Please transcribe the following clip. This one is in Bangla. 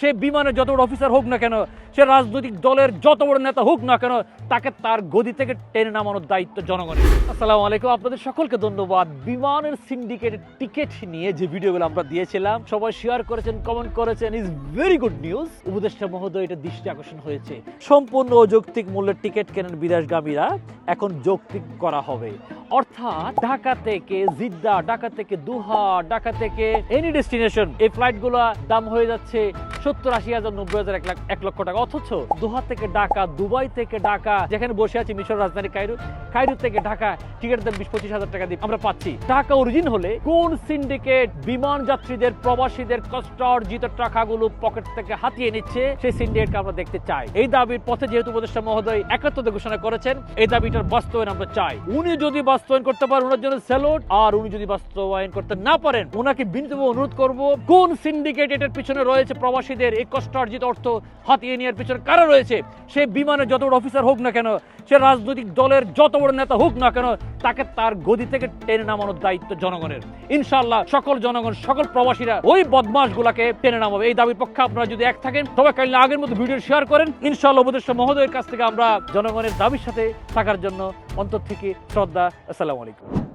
সে বিমানে যত বড় অফিসার হোক না কেন, সে রাজনৈতিক দলের যত বড় নেতা হোক না কেন, তাকে তার গদি থেকে টেনে নামানোর দায়িত্ব জনগণের। আসসালামু আলাইকুম, আপনাদের সকলকে ধন্যবাদ। বিমানের সিন্ডিকেটের টিকিট নিয়ে যে ভিডিওগুলো আমরা দিয়েছিলাম, সবাই শেয়ার করেছেন কমেন্ট করেছেন ইজ ভেরি গুড নিউজ উপদেষ্টা মহোদয় এটা দৃষ্টি আকর্ষণ হয়েছে। সম্পূর্ণ অযৌক্তিক মূল্যের টিকিট কেনেন বিদেশগামীরা? এখন যৌক্তিক করা হবে। অর্থাৎ ঢাকা থেকে জিদ্দা, ঢাকা থেকে দুহা, ঢাকা থেকে এনি ডেস্টিনেশন এই ফ্লাইট দাম হয়ে যাচ্ছে সত্তর, আশি হাজার, নব্বই হাজার, এক লক্ষ টাকা। অথচ দোহা থেকে ঢাকা, দুবাই থেকে ঢাকা, যেখানে বসে আছি মিশর রাজধানী কায়রো কায়রো থেকে ঢাকা, টিকিটের দাম বিশ, পঁচিশ হাজার টাকা দিয়ে আমরা পাচ্ছি। টাকা অরিজিন হলে কোন সিন্ডিকেট বিমান যাত্রীদের, প্রবাসীদের কষ্ট অর্জিত টাকাগুলো পকেট থেকে হাতিয়ে নিচ্ছে, সেই সিন্ডিকেটকে আমরা দেখতে চাই। এই দাবির পথে যেহেতু উপদেষ্টা মহোদয় একাত্মতা ঘোষণা করেছেন, এই দাবিটার বাস্তবায়ন আমরা চাই। উনি যদি বাস্তবায়ন করতে পারেন, ওনার জন্য স্যালুট আর উনি যদি বাস্তবায়ন করতে না পারেন, ওনাকে বিনীতভাবে অনুরোধ করব, কোন সিন্ডিকেট এটার পিছনে রয়েছে প্রবাসীদের এই কষ্ট অর্জিত অর্থ হাতিয়ে নেওয়ার পিছনে কারা রয়েছে? সে বিমানে যত অফিসার হোক না কেন সে রাজনৈতিক দলের যত বড় নেতা হোক না কেন, তাকে তার গদি থেকে টেনে নামানোর দায়িত্ব জনগণের। ইনশাল্লাহ সকল জনগণ, সকল প্রবাসীরা ওই বদমাস গুলাকে টেনে নামাবে। এই দাবির পক্ষে আপনারা যদি এক থাকেন, তবে কাইলে আগের মতো ভিডিও শেয়ার করেন। ইনশাল্লাহ উপদেষ্টা মহোদয়ের কাছ থেকে আমরা জনগণের দাবির সাথে থাকার জন্য অন্তর থেকে শ্রদ্ধা, আসসালামু আলাইকুম।